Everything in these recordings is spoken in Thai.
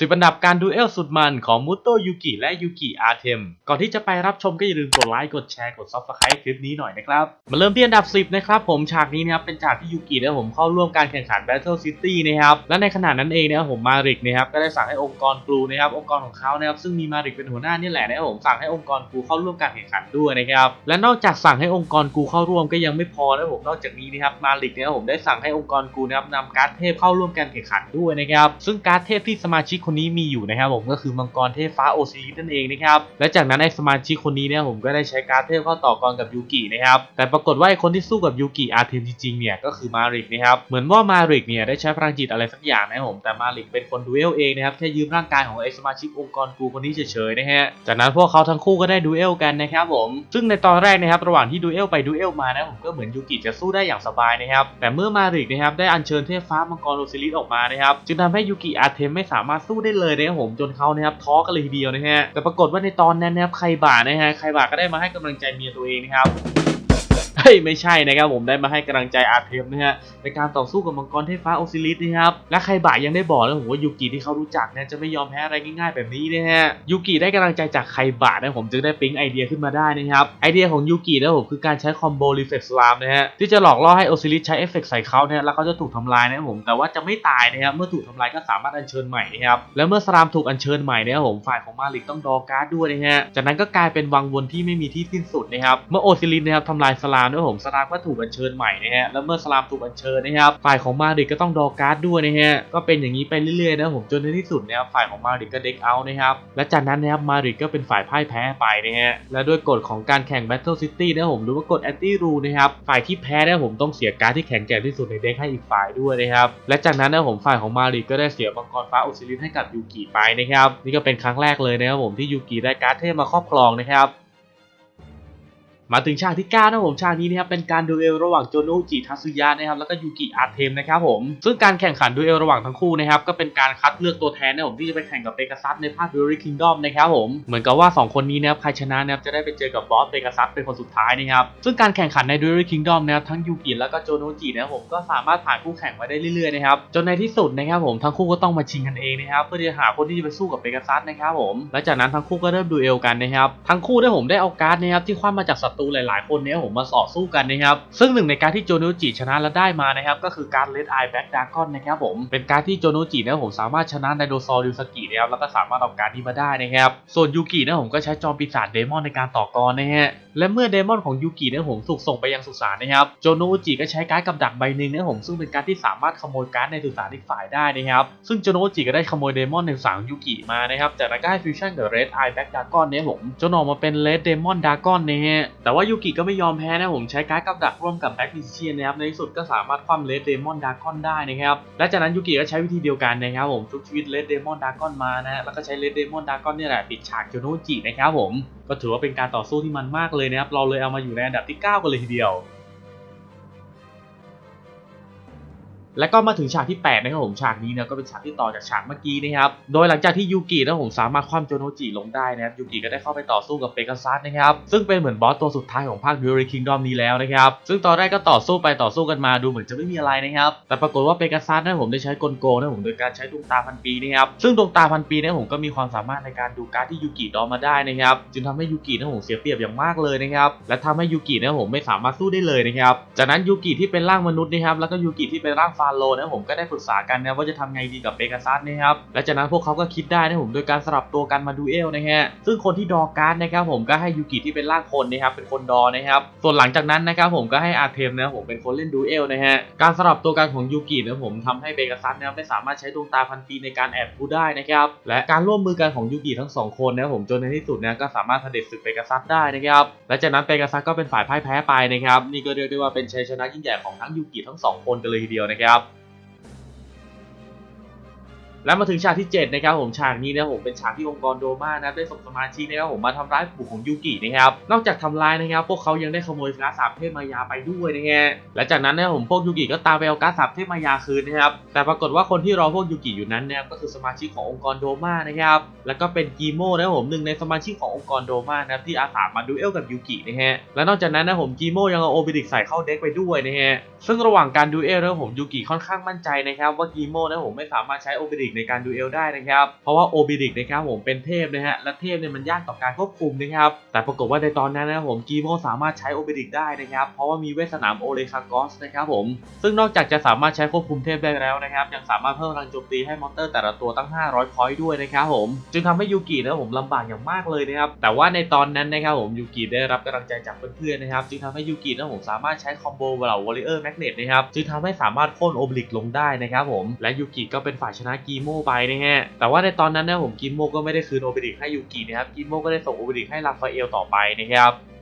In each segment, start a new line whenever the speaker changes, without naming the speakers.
สิบอันดับการดูเอลสุดมันของมุตโตยูกิและยูกิอาร์เทม ก่อนที่จะไปรับชมก็อย่าลืมกดไลค์ กดแชร์ กดซับสไครต์คลิปนี้หน่อยนะครับ มาเริ่มที่อันดับ 10 นะครับ ผมฉากนี้นะครับ เป็นฉากที่ยูกิและผมเข้าร่วมการแข่งขัน Battle City นะครับ และในขณะนั้นเองนะครับผมมาริกนะครับ ก็ได้สั่งให้องค์กรกลูนะครับ องค์กรของเขานะครับ ซึ่งมีมาริกเป็นหัวหน้านี่แหละนะครับผมสั่งให้องค์กรกลูเข้าร่วมการแข่งขันด้วยนะครับ และนอกจากสั่งให้องค์กรกลูเข้าร่วมก็ยังไม่พอนะผม นอกจากนี้นะครับมาริกนะครับผมได้สั่งให้องค์กรกลูนะครับนำการ์ดเทพเข้าร่วมการแข่งขันด้วยนะครับซึ่งการ์ดเทพที่สมาชิกคนนี้มีอยู่นะครับผมก็คือมังกรเทพฟ้าโอซิลิสนั่นเองนะครับและจากนั้นไอ้สมาชิกคนนี้เนี่ยผมก็ได้ใช้การเทพเข้าต่อกรกับยูกินะครับแต่ปรากฏว่าไอ้คนที่สู้กับยูกิอาร์เทมจริงๆเนี่ยก็คือมาริกนะครับเหมือนว่ามาริกเนี่ยได้ใช้พลังจิตอะไรสักอย่างนะครับผมแต่มาริกเป็นคนดูเอลเองนะครับแค่ยืมร่างกายของไอ้สมาชิกองค์กรกูคนนี้เฉยๆนะฮะจากนั้นพวกเขาทั้งคู่ก็ได้ดูเอลกันนะครับผมซึ่งในตอนแรกนะครับระหว่างที่ดูเอลไปดูเอลมานะผมก็เหมือนยูกิจะสู้ได้อย่างสบายนะครับแต่เมื่อมาริกนะครับได้อัญเชิญเทพฟ้ามังกรโอซิลิสออกมานะครับจึงทำให้ยูกิอาเทมไม่สามารถสู้ได้เลยนะครับผมจนเขานะครับท้อกันเลยทีเดียวนะฮะแต่ปรากฏว่าในตอนนั้นนะครับใครบ่านะฮะใครบ่าก็ได้มาให้กำลังใจเมียตัวเองนะครับ เฮ้ยไม่ใช่นะครับผมได้มาให้กำลังใจอาร์เทมนะฮะในการต่อสู้กับมังกรเทพฟ้าโอซิลิสนะครับและใครบ่ายังได้บอกเลยผมว่ายูกิที่เขารู้จักเนี่ยจะไม่ยอมแพ้อะไรง่ายๆแบบนี้นะฮะยูกิได้กำลังใจจากใครบ่านะผมจึงได้ปิ๊งไอเดียขึ้นมาได้นะครับไอเดียของยูกินะผมคือการใช้คอมโบรีเฟกสลามนะฮะที่จะหลอกล่อให้โอซิลิสใช้เอฟเฟกต์ใส่เขาเนี่ยแล้วเขาจะถูกทำลายนะครับผมแต่ว่าจะไม่ตายนะครับเมื่อถูกทำลายก็สามารถอัญเชิญใหม่นะครับและเมื่อสลามถูกอัญเชิญใหม่นี่ยผมฝ่ายของมาลิกต้องดอการ์ดด้วยนะฮะจากนั้นก็กลายเป็นวังวนที่ไม่มีที่สิ้นสุดนะครับเมื่อโอซิลิสนะครับทำลายสลามนี่ยผมสลามก็ถูกอัญเชิญใหม่นะฮะแล้วเมื่อสลามถูกอัญเชิญนะครับฝ่ายของมาริกก็ต้องดอการ์ดด้วยนะฮะก็เป็นอย่างนี้ไปเรื่อยๆนะผมจนในที่สุดนะครับฝ่ายของมาริกก็เด็กเอานะครับและจากนั้นนะครับมาริกก็เป็นฝ่ายพ่ายแพ้ไปนะฮะและด้วยกฎของการแข่ง Battle City นะผมหรือว่ากฎ Anti Rule นะครับฝ่ายที่แพ้นะผมต้องเสียการ์ดที่แข็งแกร่งที่สุดในเด็กให้อีกฝ่ายด้วยนะครับและจากนั้นนะผมฝ่ายของมาริกก็ได้เสียมังกรฟ้าโอซิลิสให้กับยูกิไปนะครับนี่ก็เป็นครั้งแรกเลยนะครับผมที่ยูกิได้การ์ดเทพมาครอบครองนะครับ มาถึงฉากที่9นะผมฉากนี้นะครับเป็นการดูเอลระหว่างโจโนจิทัสึยะนะครับแล้วก็ยูกิอาเทมนะครับผมซึ่งการแข่งขันดูเอลระหว่างทั้งคู่นะครับก็เป็นการคัดเลือกตัวแทนนะผมที่จะไปแข่งกับเปกัสซัสในภาค Fury Kingdom นะครับผมเหมือนกับว่า 2 คนนี้นะครับใครชนะนะครับจะได้ไปเจอกับบอสเปกัสซัสเป็นคนสุดท้ายนะครับซึ่งการแข่งขันใน Fury Kingdom นะครับทั้งยูกิแล้วก็โจโนจินะครับผมก็สามารถผ่านคู่แข่งมาได้เรื่อยๆนะครับจนในที่สุดนะครับผมทั้งคู่ก็ต้องมาชิงกันเองนะครับเพื่อที่จะหาคนที่จะไปสู้กับเปกัซัสนะครับผมและจากนั้นทั้งคู่ก็เริ่มดูเอลกันนะครับทั้งคู่ได้ผมได้เอาการ์ดนะครับที่คว้ามาจากศัตรูหลายๆ คนเนี่ยผมมาต่อสู้กันนะครับซึ่งหนึ่งในการที่โจโนจิชนะและได้มานะครับก็คือการเลดไอแบ็กดากอนนะครับผมเป็นการที่โจโนจินะครับผมสามารถชนะไดโนเสาร์ริวสกินะครับแล้วก็สามารถเอาการนี้มาได้นะครับส่วนยูกินะผมก็ใช้จอมปีศาจเดมอนในการต่อกรนะฮะและเมื่อเดมอนของยูกินะผมถูกส่งไปยังสุสานนะครับโจโนจิก็ใช้การ์ดกับดักใบหนึ่งนะผมซึ่งเป็นการที่สามารถขโมยการ์ดในสุสานอีกฝ่ายได้นะครับซึ่งโจโนจิก็ได้ขโมยเดมอนในสุสางยูกิมานะครับจากนั้นก็ให้ฟิวชั่นกับเรดไอแบ็กดากอนเนี่ยผมจนออกมาเป็นเลดเดมอนดากอนนะฮะแต่ว่ายูกิก็ไม่ยอมแพ้นะผมใช้การ์ดกับดักร่วมกับแบ็กมิเชียนนะครับในที่สุดก็สามารถคว่ำเลดเดมอนดากอนได้นะครับและจากนั้นยูกิก็ใช้วิธีเดียวกันนะครับผมชุบชีวิตเลดเดมอนดากอนมานะแล้วก็ใช้เลดเดมอนดากอนเนี่ยแหละปิดฉากโจโนจินะครับผมก็ถือว่าเป็นการต่อสู้ที่มันมากเลยนะครับเราเลยเอามาอยู่ในอันดับที่ 9 กันเลยทีเดียว แล้วก็มาถึงฉากที่ 8 นะครับผมฉากนี้เนี่ยก็เป็นฉากที่ต่อจากฉากเมื่อกี้นะครับ โดยหลังจากที่ยูกินะผมสามารถคว่ำโจโนจิลงได้นะครับยูกิก็ได้เข้าไปต่อสู้กับเปกัสซัสนะครับ ซึ่งเป็นเหมือนบอสตัวสุดท้ายของภาค Fury Kingdom นี้แล้วนะครับ ซึ่งตอนแรกก็ต่อสู้ไปต่อสู้กันมาดูเหมือนจะไม่มีอะไรนะครับ แต่ปรากฏว่าเปกัสซัสนะผมได้ใช้กลโกนะผมโดยการใช้ดวงตาพันปีนะครับซึ่งดวงตาพันปีเนี่ยผมก็มีความสามารถในการดูการที่ยูกิดอมมาได้นะครับจึงทำให้ยูกินะผมเสียเปรียบอย่างมากเลยนะครับและทำให้ยูกินะผมไม่สามารถสู้ได้เลยนะครับจากนั้นยูกิที่เป็นร่างมนุษย์นะครับแล้วก็ยูกิที่เป็นร่างฟาโรห์นะผมก็ได้ปรึกษากันนะว่าจะทำไงดีกับเปกัสซัสนะครับและจากนั้นพวกเขาก็คิดได้นะผมโดยการสลับตัวกันมาดูเอลนะฮะซึ่งคนที่ดอการ์ดนะครับผมก็ให้ยูกิที่เป็นร่างคนนะครับเป็นคนดอนะครับส่วนหลังจากนั้นนะครับผมก็ให้อาร์เทมนะผมเป็นคนเล่นดูเอลนะฮะการสลับตัวกันของยูกินะผมทำให้เปกัสซัสนะครับไม่สามารถใช้ดวงตาพันปีในการแอบพูดได้นะครับและการร่วมมือกันของยูกิทั้งสองคนนะครับผมจนในที่สุดนี่ยก็สามารถเสด็จศึกเปกัสซัสได้นะครับและจากนั้นเปกัสซัสก็เป็นฝ่ายพ่ายแพ้ไปนะครับนี่ก็เรียกได้ว่าเป็นชัยชนะยิ่งใหญ่ของทั้งยูกิทั้งสองคนกันเลยทีเดียวนะครับแล้วมาถึงฉากที่ 7 นะครับผมฉากนี้นะผมเป็นฉากที่องค์กรโดมานะได้ส่งสมาชิกนะครับผมมาทำร้ายปู่ของยูกินะครับนอกจากทำร้ายนะครับ พวกเขายังได้ขโมยการ์ดสามเทพมายาไปด้วยนะฮะและจากนั้นนะครับผมพวกยูกิก็ตามไปเอาการ์ดสามเทพมายาคืนนะครับแต่ปรากฏว่าคนที่รอพวกยูกิอยู่นั้นนะครับก็คือสมาชิกขององค์กรโดมานะครับแล้วก็เป็นกีโมนะครับผมหนึ่งในสมาชิกขององค์กรโดมานะครับที่อาสามาดูเอลกับยูกินะฮะและนอกจากนั้นนะผมกีโมยังเอาโอบิดิกใส่เข้าเด็กไปด้วยนะฮะซึ่งระหว่างการดูเอลนะผมยูกิค่อนข้างมั่นใจนะครับว่ากีโมนะผมไม่สามารถใช้โอบิริกในการดูเอลได้นะครับ เพราะว่าโอบิริกนะครับผมเป็นเทพนะฮะและเทพเนี่ยมันยากต่อการควบคุมนะครับแต่ปรากฏว่าในตอนนั้นนะผมกีโมสามารถใช้โอบิริกได้นะครับเพราะว่ามีเวทสนามโอเลคากอสนะครับผมซึ่งนอกจากจะสามารถใช้ควบคุมเทพได้แล้วนะครับยังสามารถเพิ่มพลังโจมตีให้มอนเตอร์แต่ละตัวตั้ง 500พอยต์ด้วยนะครับผมจึงทำให้ยูกินะผมลำบากอย่างมากเลยนะครับแต่ว่าในตอนนั้นนะครับผมยูกิได้รับกำลังใจจากเพื่อนๆนะครับจึงทำให้ยูกินะผมสามารถใช้คอมโบเหล่าวอลเลอร์แมกเนตนะครับจึงทำให้สามารถโค่นโอบลิกลงได้นะครับผมและยูกิก็เป็นฝ่ายชนะกีโมไปนะฮะแต่ว่าในตอนนั้นนะผมกีโมก็ไม่ได้คืนโอบลิกให้ยูกินะครับกีโมก็ได้ส่งโอบลิกให้ลาฟาเอลต่อไปนะครับ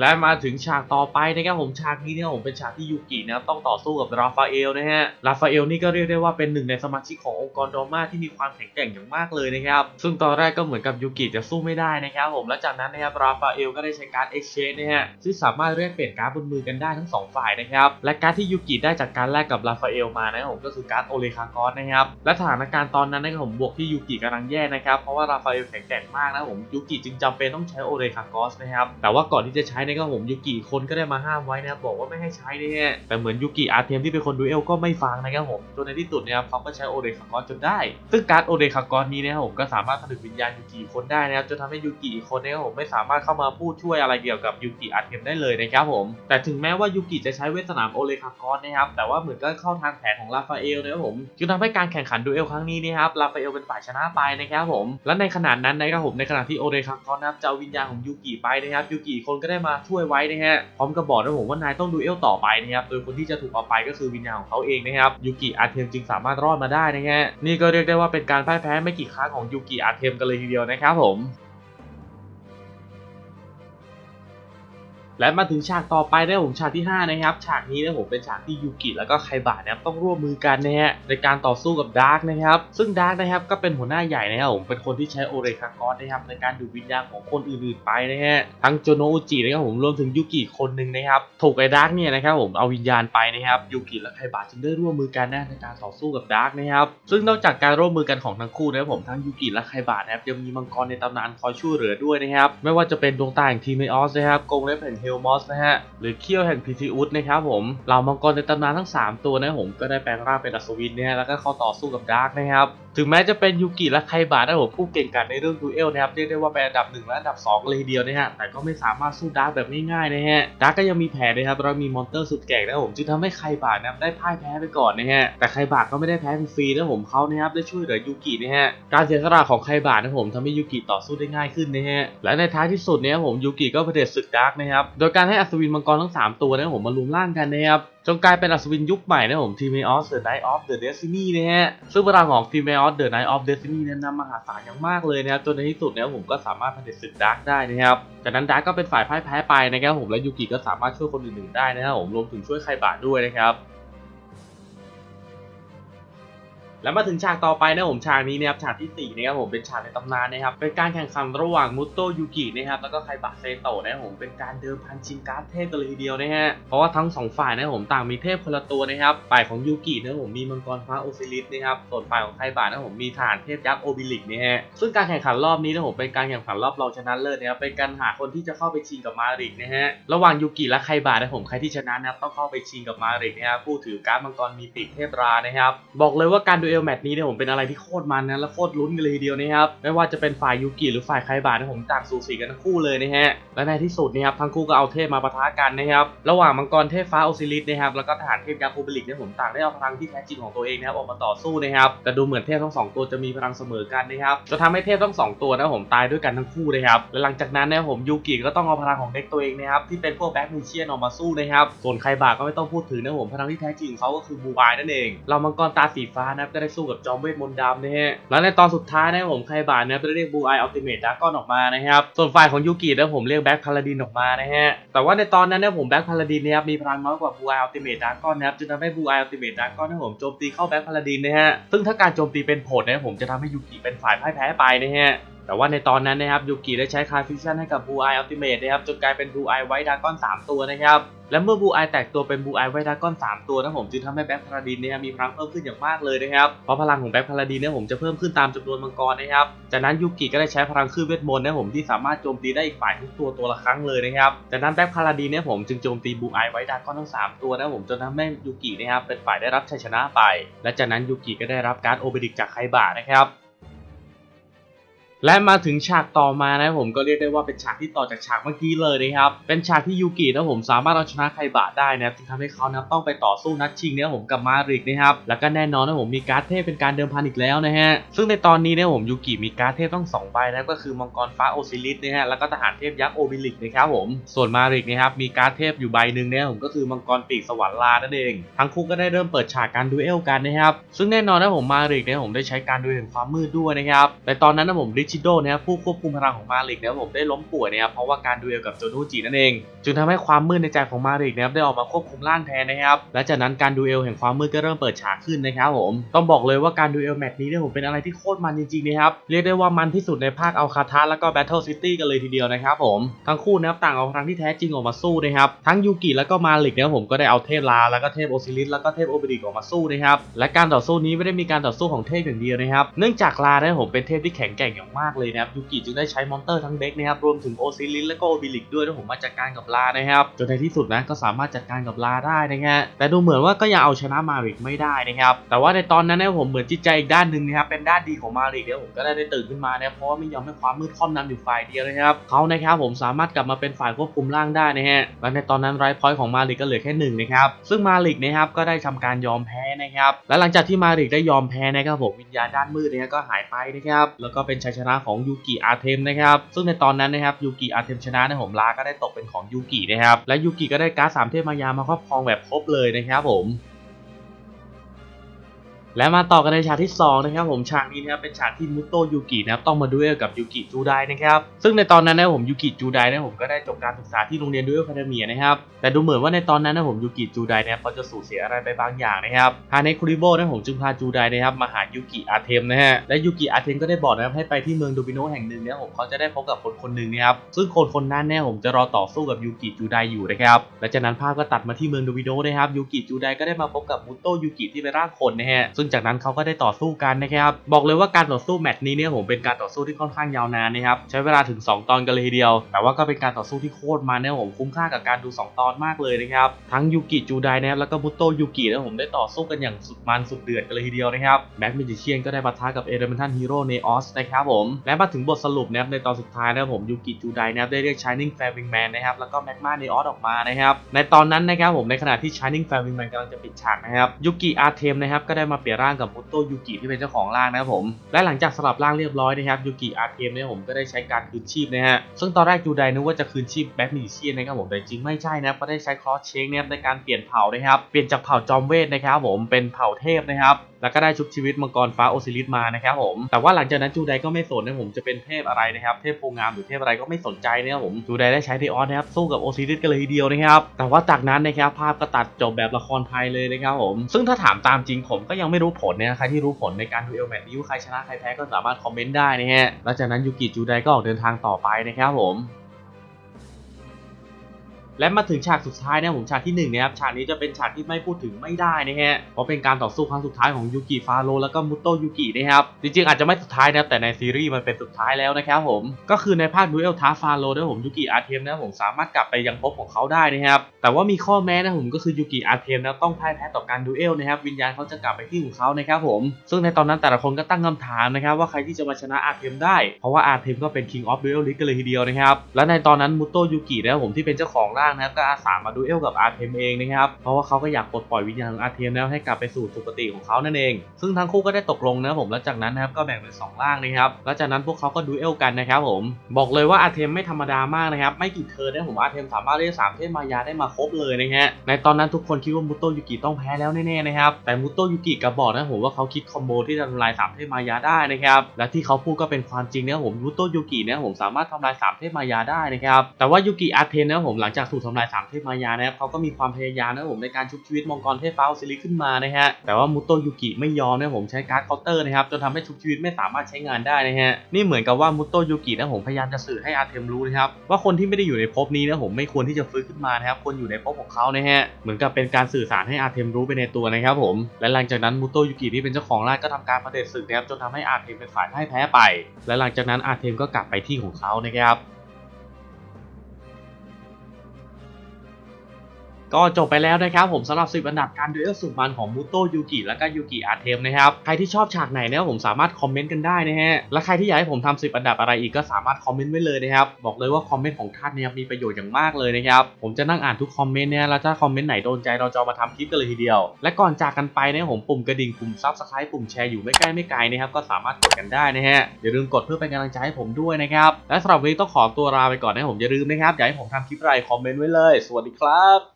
และมาถึงฉากต่อไปนะครับผมฉากนี้เนี่ยผมเป็นฉากที่ยูกินะครับต้องต่อสู้กับราฟาเอลนะฮะราฟาเอลนี่ก็เรียกได้ว่าเป็นหนึ่งในสมาชิกขององค์กรดอม่าที่มีความแข็งแกร่งอย่างมากเลยนะครับซึ่งตอนแรกก็เหมือนกับยูกิจะสู้ไม่ได้นะครับผมและจากนั้นนะครับราฟาเอลก็ได้ใช้การเอ็กชนนะฮะซึ่งสามารถเรียกเปลี่ยนการ์ดบนมือกันได้ทั้งสองฝ่ายนะครับและการที่ยูกิได้จากการแลกกับราฟาเอลมานะผมก็คือการโอเลคากอสนะครับและสถานการณ์ตอนนั้นนะครับผมบวกที่ยูกิกำลังแย่นะครับเพราะว่าราฟาเอลแข็งแกร่งมากนะผมยูกิจึงจำเป็นต้องใช้โอเลคากอสนะครับแต่ว่าก่อนที่จะใช้นะครับผมยูกิคนก็ได้มาห้ามไว้นะครับบอกว่าไม่ให้ใช้นะฮะแต่เหมือนยูกิอาร์เทมที่เป็นคนดูเอลก็ไม่ฟังนะครับผมจนในที่สุดนะครับเขาก็ใช้โอเลคากอสจนได้ ซึ่งการ์ดโอเลคากอสนี้นะครับผมก็สามารถผนึกวิญญาณยูกิคนได้นะครับจนทำให้ยูกิคนนะครับผมไม่สามารถเข้ามาพูดช่วยอะไรเกี่ยวกับยูกิอาร์เทมได้เลยนะครับผมแต่ถึงแม้ว่ายูกิจะใช้เวทสนามโอเลคากอสนะครับแต่ว่าเหมือนก็เข้าทางแผนของลาฟาเอลนะครับผมจึงทำให้การแข่งขันดูเอลครั้งนี้นะครับลาฟาเอลเป็นฝ่ายชนะไปนะครับผมและในขณะนั้นนะครับผมในขณะที่โอเลคากอสนะครับจะเอาวิญญาณของยูกิไปนะครับยูกิคนก็ได้มาช่วยไว้นะฮะพร้อมกับบอกนะผมว่านายต้องดูเอลต่อไปนะครับโดยคนที่จะถูกเอาไปก็คือวิญญาณของเขาเองนะครับยูกิอาเทมจึงสามารถรอดมาได้นะฮะนี่ก็เรียกได้ว่าเป็นการพ่ายแพ้ไม่กี่ครั้งของยูกิอาเทมกันเลยทีเดียวนะครับผม และมาถึงฉากต่อไปได้ผมฉากที่ 5 นะครับ ฉากนี้นะผมเป็นฉากที่ยูกิแล้วก็ไคบะนะครับต้องร่วมมือกันนะฮะในการต่อสู้กับดาร์กนะครับซึ่งดาร์กนะครับก็เป็นหัวหน้าใหญ่นะครับผมเป็นคนที่ใช้โอเรคากอสนะครับในการดูดวิญญาณของคนอื่นๆไปนะฮะทั้งโจโนอุจินะครับผมรวมถึงยูกิคนหนึ่งนะครับถูกไอ้ดาร์กเนี่ยนะครับผมเอาวิญญาณไปนะครับยูกิและไคบะจึงได้ร่วมมือกันนะในการต่อสู้กับดาร์กนะครับซึ่งนอกจากการร่วมมือกันของทั้งคู่นะครับผมทั้งยูกิและไคบะนะครับยังมีมังกรในตำนานคอยช่วยเหลือด้วยนะครับไม่ว่าจะเป็นดวงตาแห่งทีเมออสนะครับกงเล็บแห่งฮลมอสนะฮะหรือเขี้ยวแห่งพิทิอุสนะครับผมเหล่ามังกรในตำนานทั้ง 3 ตัวนะผมก็ได้แปลงร่างเป็นอัศวินเนี่ยแล้วก็เข้าต่อสู้กับดาร์กนะครับ ถึงแม้จะเป็นยูกิและไคบะนะผมผู้เก่งกาจในเรื่องดูเอลนะครับเรียกได้ว่าเป็นอันดับ1และอันดับ2เลยทีเดียวนะฮะแต่ก็ไม่สามารถสู้ดาร์กแบบง่ายๆนะฮะดาร์กก็ยังมีแผนนะครับเรามีมอนเตอร์สุดแก่งนะผมจึงทำให้ไคบะนะครับได้พ่ายแพ้ไปก่อนนะฮะแต่ไคบะก็ไม่ได้แพ้ฟรีนะผมเขานะครับได้ช่วยเหลือยูกินะฮะการเสียสละของไคบะนะผมทำให้ยูกิต่อสู้ได้ง่ายขึ้นนะฮะและในท้ายที่สุดเนี่ยผมยูกิก็เผด็จศึกดาร์กนะครับโดยการให้อัศวินมังกรทั้ง 3 ตัวนะผมมารวมร่างกันนะครับ จนกลายเป็นอัศวินยุคใหม่นะผมทีมออสเดอะไนท์ออฟเดอะเดซินีนะฮะ ซึ่งพลังของทีมออสเดอะไนท์ออฟเดซินีนั้นนำมหาศาลอย่างมากเลยนะครับ จนในที่สุดเนี่ยผมก็สามารถผด็จศึกดาร์กได้นะครับ จากนั้นดาร์กก็เป็นฝ่ายพ่ายแพ้ไปนะครับผมและยูกิก็สามารถช่วยคนอื่นๆได้นะครับผมรวมถึงช่วยไคบะด้วยนะครับ แล้วมาถึงฉากต่อไปนะผมฉากนี้นะครับฉากที่4นะครับผมเป็นฉากในตำนานนะครับเป็นการแข่งขันระหว่างมุตโตยูกินะครับแล้วก็ไคบะเซโตะนะผมเป็นการเดิมพันชิงการ์ดเทพกันเลยทีเดียวนะฮะเพราะว่าทั้งสองฝ่ายนะผมต่างมีเทพคนละตัวนะครับฝ่ายของยูกินะผมมีมังกรฟ้าโอซิลิสนะครับส่วนฝ่ายของไคบะนะผมมีฐานเทพยักษ์โอบิลิกนะฮะซึ่งการแข่งขันรอบนี้นะผมเป็นการแข่งขันรอบรองชนะเลิศนะครับเป็นการหาคนที่จะเข้าไปชิงกับมาริกนะฮะระหว่างยูกิและไคบะนะผมใครที่ชนะนะครับต้องเข้าไปชิงกับมาริกนะครับผู้ถือการ์ดมังกรมีปีกเทพรานะครับบอกเลยว่าการดูเอลแมตช์นี้เนี่ยผมเป็นอะไรที่โคตรมันนะและโคตรลุ้นกันเลยทีเดียวนะครับไม่ว่าจะเป็นฝ่ายยูกิหรือฝ่ายไคบะนะผมต่างสูสีกันทั้งคู่เลยนะฮะและในที่สุดนะครับทั้งคู่ก็เอาเทพมาปะทะกันนะครับระหว่างมังกรเทพฟ้าโอซิลิสนะครับแล้วก็ทหารเทพยักษ์โอเบลิกเนี่ยผมต่างได้เอาพลังที่แท้จริงของตัวเองนะครับออกมาต่อสู้นะครับแต่ดูเหมือนเทพทั้งสองตัวจะมีพลังเสมอกันนะครับจะทำให้เทพทั้งสองตัวนะผมตายด้วยกันทั้งคู่นะครับและหลังจากนั้นนะผมยูกิก็ต้องเอาพลังของเด็กตัวเองนะครับที่เป็นพวกแบ็คมิเชียนออกมาสู้นะครับส่วนไคบะก็ไม่ต้องพูดถึงนะผมพลังที่แท้จริงเขาก็คือบูอายนั่นเองเรามังกรตาสีฟ้านะก็ได้สู้กับจอมเวทมนต์ดำนะฮะและในตอนสุดท้ายนะครับผมไคบะนะครับได้เรียกบูไออัลติเมทดากอนออกมานะครับส่วนฝ่ายของยูกินะผมเรียกแบ็คพาลาดินออกมานะฮะแต่ว่าในตอนนั้นเนี่ยผมแบ็คพาลาดินนะครับมีพลังน้อยกว่าบูไออัลติเมทดากอนนะครับจึงทำให้บูไออัลติเมทดากอนนะผมโจมตีเข้าแบ็คพาลาดินนะฮะซึ่งถ้าการโจมตีเป็นผลนะผมจะทำให้ยูกิเป็นฝ่ายพ่ายแพ้ไปนะฮะ แต่ว่าในตอนนั้นนะครับยูกิได้ใช้คาฟิวชั่นให้กับบูไออัลติเมทนะครับจนกลายเป็นบูไอไวท์ดากอน3 ตัวนะครับและเมื่อบูไอแตกตัวเป็นบูไอไวท์ดากอน3 ตัวนะผมจึงทำให้แบ็คพาราดินเนี่ยมีพลังเพิ่มขึ้นอย่างมากเลยนะครับเพราะพลังของแบ็คพาราดินเนี่ยผมจะเพิ่มขึ้นตามจำนวนมังกรนะครับจากนั้นยูกิก็ได้ใช้พลังคลื่นเวทมนต์นะผมที่สามารถโจมตีได้อีกฝ่ายทุกตัวตัวละครั้งเลยนะครับจากนั้นแบ็คพาราดินเนี่ยผมจึงโจมตีบูไอไวท์ดากอนทั้งสามตัวนะผมจนทำให้ยูกินะครับเป็นฝ่ายได้รับชัยชนะไป และจากนั้นยูกิก็ได้รับการโอเบดิกจากไคบะนะครับ และมาถึงฉากต่อมานะผมก็เรียกได้ว่าเป็นฉากที่ต่อจากฉากเมื่อกี้เลยนะครับ เป็นฉากที่ยูกินะผมสามารถเอาชนะไคบะได้นะครับจึงทำให้เขานะต้องไปต่อสู้นัดชิงเนี่ยผมกับมาริกนะครับ แล้วก็แน่นอนนะผมมีการ์ดเทพเป็นการเดิมพันอีกแล้วนะฮะ ซึ่งในตอนนี้เนี่ยผมยูกิมีการ์ดเทพต้องสองใบนะก็คือมังกรฟ้าโอซิลิสนะฮะ แล้วก็ทหารเทพยักษ์โอบิลิกนะครับผม ส่วนมาริกนะครับมีการ์ดเทพอยู่ใบหนึ่งเนี่ยผมก็คือมังกรปีกสวรรค์ลานั่นเอง ทั้งคู่ก็ได้เริ่มเปิดฉากการดูเอลกันนะครับ ซึ่งแน่นอนนะผมมาริกเนี่ยผมได้ใช้การดูแห่งความมืดด้วยนะครับแต่ตอนนั้นนะผมริชิโดนะครับผู้ควบคุมพลังของมาริกเนี่ยผมได้ล้มป่วยนะครับเพราะว่าการดูเอลกับโจโนจินั่นเอง จึงทำให้ความมืดในใจของมาริกนะครับได้ออกมาควบคุมร่างแทนนะครับและจากนั้นการดูเอลแห่งความมืดก็เริ่มเปิดฉากขึ้นนะครับผมต้องบอกเลยว่าการดูเอลแมตช์นี้เนี่ยผมเป็นอะไรที่โคตรมันจริงๆนะครับเรียกได้ว่ามันที่สุดในภาคอัลคาทัสแล้วก็แบทเทิลซิตี้กันเลยทีเดียวนะครับผมทั้งคู่นะครับต่างเอาพลังที่แท้จริงออกมาสู้นะครับทั้งยูกิแล้วก็มาริกเนี่ยผมก็ได้เอาเทพลาแล้วก็เทพโอซิลิสแล้วก็เทพโอเบริกออกมาสู้นะครับและการต่อสู้นี้ไม่ได้มีการต่อสู้ของเทพอย่างเดียวนะครับเนื่องจากลาเนี่ยผมเป็นเทพที่แข็งแกร่งอย่างมากเลยนะครับยูกิจึงได้ใช้มอนเตอร์ทั้งเด็กนะครับรวมถึงโอซิลิสและก็โอเบริกด้วยที่ผมมาจัดการกับลานะครับจนในที่สุดนะก็สามารถจัดการกับลาได้นะฮะแต่ดูเหมือนว่าก็ยังเอาชนะมาริกไม่ได้นะครับแต่ว่าในตอนนั้นนี่ยผมเหมือนจิตใจอีกด้านหนึ่งนะครับเป็นด้านดีของมาริกเนี่ยผมก็ได้ได้ตื่นขึ้นมานะเพราะว่าไม่ยอมให้ความมืดครอบนำอยู่ฝ่ายเดียวนะครับเขานะครับผมสามารถกลับมาเป็นฝ่ายควบคุมร่างได้นะฮะและในตอนนั้นไรพอยต์ของมาริกก็เหลือแค่หนึ่งนะครับซึ่งมาริกนะครับก็ได้ทำการยอมแพ้นะครับและหลังจากที่มาริกได้ยอมแพ้นะครับผมวิญญาณด้านมืดเนี่ยก็หายไปนะครับแล้วก็เป็นชัยชนะของยูกิอาเทมนะครับซึ่งในตอนนั้นนะครับยูกิอาเทมชนะในะผมลาก็ได้ตกเป็นของยูกินะครับและยูกิก็ได้การ์ดสามเทพมายามาครอบครองแบบครบเลยนะครับผม และมาต่อกันในฉากที่2นะครับผมฉากนี้นะครับเป็นฉากที่มุโตะยูกินะครับต้องมาดูเอลกับยูกิจูไดนะครับซึ่งในตอนนั้นนะผมยูกิจูไดนะผมก็ได้จบการศึกษาที่โรงเรียนดูเอลคาเดเมียนะครับแต่ดูเหมือนว่าในตอนนั้นนะผมยูกิจูไดนะครับเขาจะสูญเสียอะไรไปบางอย่างนะครับฮาเนคุริโบนะผมจึงพาจูไดนะครับมาหายูกิอาเทมนะฮะและยูกิอาเทมก็ได้บอกนะครับให้ไปที่เมืองโดบิโนแห่งหนึ่งนี่ยผมเขาจะได้พบกับคนคนหนึ่งนะครับซึ่งคนคนนั้นเนี่ยผมจะรอต่อสู้กับยูกิจูไดอยู่นะครับและจากนั้นภาพก็ตัดมาที่เมืองโดบิโนนะครับยูกิจูไดก็ได้มาพบกับมุโตะยูกิที่เป็นร่างคนนะฮะซึ่งจากนั้นเขาก็ได้ต่อสู้กันนะครับบอกเลยว่าการต่อสู้แมตช์นี้เนี่ยผมเป็นการต่อสู้ที่ค่อนข้างยาวนานนะครับใช้เวลาถึง 2 ตอนกันเลยทีเดียว แต่ว่าก็เป็นการต่อสู้ที่โคตรมันเนี่ยผมคุ้มค่ากับการดู 2 ตอนมากเลยนะครับทั้งยูกิจูไดนะครับแล้วก็มุโตยูกินะผมได้ต่อสู้กันอย่างสุดมันสุดเดือดกันเลยทีเดียวนะครับแบ็คมิจิเชียนก็ได้ปะทะกับเอเดเมนทันฮีโร่เนออสนะครับผมและมาถึงบทสรุปนะครับในตอนสุดท้ายนะครับผมยูกิจูไดนะครับได้เรียก Shining Fair Wingman นะครับแล้วก็แมกมาเนออสออกมานะครับในตอนนั้นนะครับผมในขณะที่ Shining Fair Wingman กำลังจะปิดฉากนะครับยูกิอาร์เทมนะครับก็ได้มาเปลี่ยนร่างกับมุโตยูกิที่เป็นเจ้าของร่างนะครับผม และหลังจากสลับร่างเรียบร้อยนะครับยูกิอาร์เทมเนี่ยผมก็ได้ใช้การคืนชีพนะฮะ ซึ่งตอนแรกจูไดนึกว่าจะคืนชีพแบ็คมิจิเชียนนะครับผมแต่จริงไม่ใช่นะครับก็ได้ใช้ครอสเชงเนี่ยในการเปลี่ยนเผ่านะครับ เปลี่ยนจากเผ่าจอมเวทนะครับผมเป็นเผ่าเทพนะครับแล้วก็ได้ชุบชีวิตมังกรฟ้าโอซิลิสมานะครับผมแต่ว่าหลังจากนั้นจูไดก็ไม่สนนะผมจะเป็นเทพอะไรนะครับเทพโพงามหรือเทพอะไรก็ไม่สนใจนะครับผมจูไดได้ใช้เดออนนะครับสู้กับโอซิลิสกันเลยทีเดียวนะครับแต่ว่าจากนั้นนะครับภาพก็ตัดจบแบบละครไทยเลยนะครับผมซึ่งถ้าถามตามจริงผมก็ยังไม่รู้ผลนะใครที่รู้ผลในการดูเอลแมตนี้ว่าใครชนะใครแพ้ก็สามารถคอมเมนต์ได้นะฮะแล้วจากนั้นยูกิจูไดก็ออกเดินทางต่อไปนะครับผม และมาถึงฉากสุดท้ายนะผมฉากที่หนึ่งนะครับฉากนี้จะเป็นฉากที่ไม่พูดถึงไม่ได้นะฮะเพราะเป็นการต่อสู้ครั้งสุดท้ายของยูกิฟาโรแล้วก็มุโตยูกินะครับจริงๆอาจจะไม่สุดท้ายนะแต่ในซีรีส์มันเป็นสุดท้ายแล้วนะครับผมก็คือในภาคดูเอลท้าฟาโรนะผมยูกิอาร์เทมนะผมสามารถกลับไปยังภพของเขาได้นะครับแต่ว่ามีข้อแม้นะผมก็คือยูกิอาร์เทมนะต้องพ่ายแพ้ต่อการดูเอลนะครับวิญญาณเขาจะกลับไปที่ของเขานะครับผมซึ่งในตอนนั้นแต่ละคนก็ตั้งคำถามนะครับว่าใครที่จะมาชนะอาเทมได้เพราะว่าอาเทมก็เป็น King of Duel League กันเลยทีเดียวนะครับและในตอนนั้นมุโตยูกินะผมที่เป็นเจ้าของางนะครับก็อาสามาดูเอลกับอาร์เทมเองนะครับเพราะว่าเขาก็อยากปลดปล่อยวิญญาณของอาร์เทมแล้วให้กลับไปสู่สุคติของเขานั่นเอง ซึ่งทั้งคู่ก็ได้ตกลงนะครับผมแล้วจากนั้นนะครับก็แบ่งเป็นสองร่างนะครับแล้วจากนั้นพวกเขาก็ดูเอลกันนะครับผมบอกเลยว่าอาร์เทมไม่ธรรมดามากนะครับไม่กี่เทิร์นนะผมอาร์เทมสามารถเรียกสามเทพมายาได้มาครบเลยนะฮะในตอนนั้นทุกคนคิดว่ามุโตะยูกิต้องแพ้แล้วแน่ๆนะครับแต่มุโตะยูกิกับบอกนะผมว่าเขาคิดคอมโบที่จะทำลายสามเทพมายาได้นะครับและที่เขาพูดก็เป็นความจริงนะผมมุโตยูกินี่ยผมสามารถทำลายสามเทพมายาได้นะครับแต่ว่ายูกิอาร์เทมนะผมหลังจากถูถูกทำลายสามเทพมายานะครับเขาก็มีความพยายามนะผมในการชุบชีวิตมังกรเทพฟ้าโอซิลิขึ้นมานะฮะแต่ว่ามุโตยูกิไม่ยอมนะผมใช้การ์ดเคาน์เตอร์นะครับจนทำให้ชุบชีวิตไม่สามารถใช้งานได้นะฮะนี่เหมือนกับว่ามุโตยูกินะผมพยายามจะสื่อให้อาเทมรู้นะครับว่าคนที่ไม่ได้อยู่ในภพนี้นะผมไม่ควรที่จะฟื้นขึ้นมานะครับควรอยู่ในภพของเขานะฮะเหมือนกับเป็นการสื่อสารให้อาเทมรู้ไปในตัวนะครับผมและหลังจากนั้นมุโตยูกิที่เป็นเจ้าของรางก็ทำการประเดชศึกนะครับจนทำให้อาเทมเป็นฝ่ายพ่ายแพ้ไป และหลังจากนั้นอาเทมก็กลับไปที่ของเขานะครับ ก็จบไปแล้วนะครับผมสำหรับ 10 อันดับการดูเอลสุดมันของมูโตยูกิและก็ยูกิอาเทมนะครับ ใครที่ชอบฉากไหนเนี่ยผมสามารถคอมเมนต์กันได้นะฮะ และใครที่อยากให้ผมทำ10 อันดับอะไรอีกก็สามารถคอมเมนต์ไว้เลยนะครับ บอกเลยว่าคอมเมนต์ของท่านเนี่ยมีประโยชน์อย่างมากเลยนะครับ ผมจะนั่งอ่านทุกคอมเมนต์เนี่ยแล้วถ้าคอมเมนต์ไหนโดนใจเราจะเอามาทำคลิปกันเลยทีเดียว และก่อนจากกันไปเนี่ยผมปุ่มกระดิ่งปุ่มซับสไครป์ปุ่มแชร์อยู่ไม่ใกล้ไม่ไกลนะครับก็สามารถกดกันได้นะฮะอย่าลืมกดเพื่อเป็นกำลังใจให้ผมด้วยนะครับและสำหรับวันนี้ต้องขอตัวลาไปก่อนนะผมอย่าลืมนะครับอยากให้ผมทำคลิปอะไรคอมเมนต์ไว้เลย สวัสดีครับ